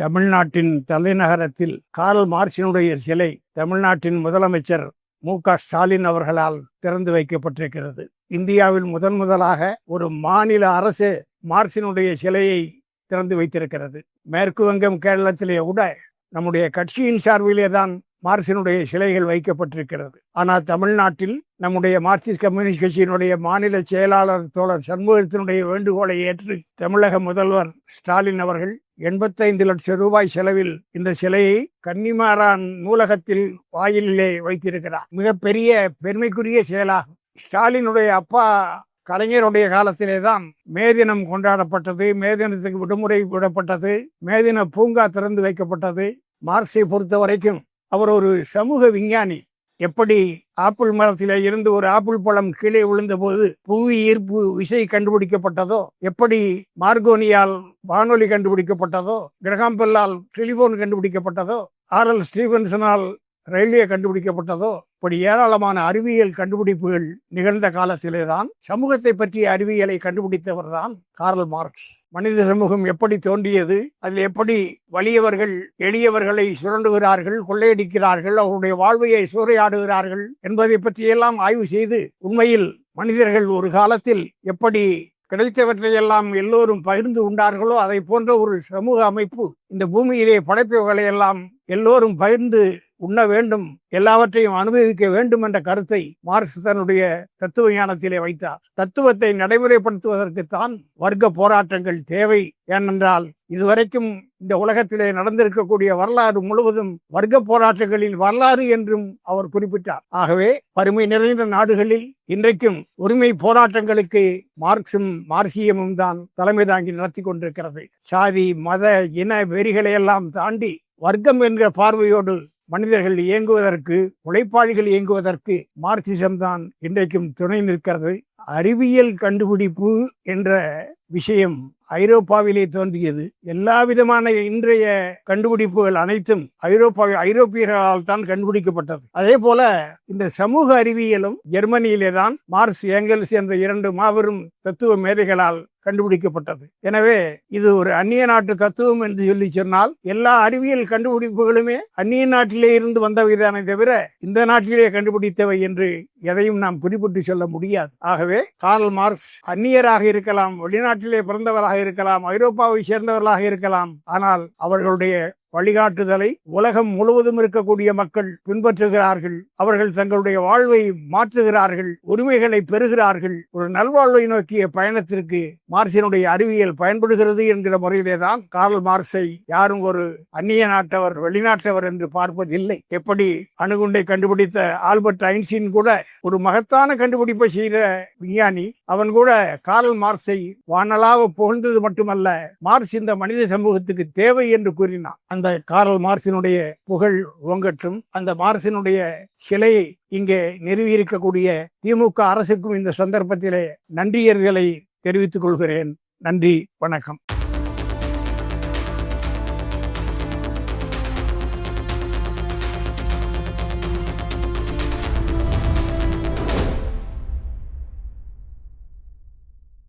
தமிழ்நாட்டின் தலைநகரத்தில் கார்ல் மார்சினுடைய சிலை தமிழ்நாட்டின் முதலமைச்சர் மு க ஸ்டாலின் அவர்களால் திறந்து வைக்கப்பட்டிருக்கிறது. இந்தியாவில் முதன் முதலாக ஒரு மாநில அரசு மார்சினுடைய சிலையை திறந்து வைத்திருக்கிறது. மேற்கு வங்கம் கேரளத்திலே கூட நம்முடைய கட்சியின் சார்பிலே தான் மார்க்சினுடைய சிலைகள் வைக்கப்பட்டிருக்கிறது. ஆனால் தமிழ்நாட்டில் நம்முடைய மார்க்சிஸ்ட் கம்யூனிஸ்ட் கட்சியினுடைய மாநில செயலாளர் தோழர் சண்முகத்தினுடைய வேண்டுகோளை ஏற்று தமிழக முதல்வர் ஸ்டாலின் அவர்கள் எண்பத்தைந்து லட்சம் ரூபாய் செலவில் இந்த சிலையை கன்னிமாரான் நூலகத்தில் வாயிலே வைத்திருக்கிறார். மிகப்பெரிய பெருமைக்குரிய செயலாகும். ஸ்டாலினுடைய அப்பா கலைஞருடைய காலத்திலே தான் மே தினம் கொண்டாடப்பட்டது மே தினத்துக்கு விடுமுறை விடப்பட்டது மே தின பூங்கா திறந்து வைக்கப்பட்டது. மார்க்சை பொறுத்த வரைக்கும் அவர் ஒரு சமூக விஞ்ஞானி. எப்படி ஆப்பிள் மரத்தில் இருந்து ஒரு ஆப்பிள் பழம் கீழே விழுந்தபோது புவி ஈர்ப்பு விசை கண்டுபிடிக்கப்பட்டதோ எப்படி மார்கோனியால் வானொலி கண்டுபிடிக்கப்பட்டதோ கிரகாம்பெல்லால் டெலிபோன் கண்டுபிடிக்கப்பட்டதோ ஆர் எல் ஸ்டீவன்சனால் ரயில்வே கண்டுபிடிக்கப்பட்டதோ இப்படி ஏராளமான அறிவியல் கண்டுபிடிப்புகள் நிகழ்ந்த காலத்திலே தான் சமூகத்தை பற்றிய அறிவியலை கண்டுபிடித்தவர் தான் கார்ல் மார்க்ஸ். மனித சமூகம் எப்படி தோன்றியது அதில் எப்படி வலியவர்கள் எளியவர்களை சுரண்டுகிறார்கள் கொள்ளையடிக்கிறார்கள் அவருடைய வாழ்வையை சூறையாடுகிறார்கள் என்பதை பற்றியெல்லாம் ஆய்வு செய்து உண்மையில் மனிதர்கள் ஒரு காலத்தில் எப்படி கிடைத்தவற்றையெல்லாம் எல்லோரும் பகிர்ந்து உண்டார்களோ அதை போன்ற ஒரு சமூக அமைப்பு இந்த பூமியிலே படைப்புகளை எல்லாம் எல்லோரும் பகிர்ந்து உண்ண வேண்டும் எல்லாவற்றையும் அனுபவிக்க வேண்டும் என்ற கருத்தை மார்க்ஸ் தன்னுடைய தத்துவ ஞானத்திலே வைத்தார். தத்துவத்தை நடைமுறைப்படுத்துவதற்குத்தான் வர்க்க போராட்டங்கள் தேவை. ஏனென்றால் இதுவரைக்கும் இந்த உலகத்திலே நடந்திருக்கக்கூடிய வரலாறு முழுவதும் வர்க்க போராட்டங்களின் வரலாறு என்றும் அவர் குறிப்பிட்டார். ஆகவே வறுமை நிறைந்த நாடுகளில் இன்றைக்கும் உரிமை போராட்டங்களுக்கு மார்க்சும் மார்க்சியமும் தான் தலைமை தாங்கி நடத்தி கொண்டிருக்கிறது. சாதி மத இன வெறிகளை எல்லாம் தாண்டி வர்க்கம் என்ற பார்வையோடு மனிதர்கள் இயங்குவதற்கு உழைப்பாளிகள் இயங்குவதற்கு மார்க்சிசம் தான் இன்றைக்கும் துணை நிற்கிறது. அறிவியல் கண்டுபிடிப்பு என்ற விஷயம் ஐரோப்பாவிலே தோன்றியது. எல்லா விதமான இன்றைய கண்டுபிடிப்புகள் அனைத்தும் ஐரோப்பாவில் ஐரோப்பியர்களால் தான் கண்டுபிடிக்கப்பட்டது. அதே போல இந்த சமூக அறிவியலும் ஜெர்மனியிலே தான் மார்ஸ் ஏங்கல்ஸ் என்ற இரண்டு மாபெரும் தத்துவ மேதைகளால் கண்டுபிடிக்கப்பட்டது. எனவே இது ஒரு அந்நிய நாட்டு தத்துவம் என்று சொல்லி சொன்னால் எல்லா அறிவியல் கண்டுபிடிப்புகளுமே அந்நிய நாட்டிலே இருந்து வந்தவைதானே தவிர இந்த நாட்டிலே கண்டுபிடித்தவை என்று எதையும் நாம் குறிப்பிட்டு சொல்ல முடியாது. ஆகவே கார்ல் மார்க்ஸ் அந்நியராக இருக்கலாம் வெளிநாட்டு நாட்டிலே பிறந்தவராக இருக்கலாம் ஐரோப்பாவை சேர்ந்தவர்களாக இருக்கலாம். ஆனால் அவர்களுடைய வழிகாட்டுதலை உலகம் முழுவதும் இருக்கக்கூடிய மக்கள் பின்பற்றுகிறார்கள். அவர்கள் தங்களுடைய வாழ்வை மாற்றுகிறார்கள் உரிமைகளை பெறுகிறார்கள். ஒரு நல்வாழ்வை நோக்கிய பயணத்திற்கு மார்க்சினுடைய அறிவியல் பயன்படுகிறது என்கிற முறையிலே தான் கார்ல் மார்க்ஸை யாரும் ஒரு அந்நிய நாட்டவர் வெளிநாட்டவர் என்று பார்ப்பதில்லை. எப்படி அணுகுண்டை கண்டுபிடித்த ஆல்பர்ட் ஐன்ஸ்டீன் கூட ஒரு மகத்தான கண்டுபிடிப்பை செய்த விஞ்ஞானி. அவன் கூட கார்ல் மார்க்ஸை வானலாக புகழ்ந்தது மட்டுமல்ல மார்க்ஸ் இந்த மனித சமூகத்துக்கு தேவை என்று கூறினான். அந்த காரல் மார்சினுடைய புகழ் ஓங்கற்றும் அந்த மார்சினுடைய சிலையை இங்கே நிறுவியிருக்கக்கூடிய திமுக அரசுக்கும் இந்த சந்தர்ப்பத்திலே நன்றியர்களை தெரிவித்துக் கொள்கிறேன். நன்றி வணக்கம்.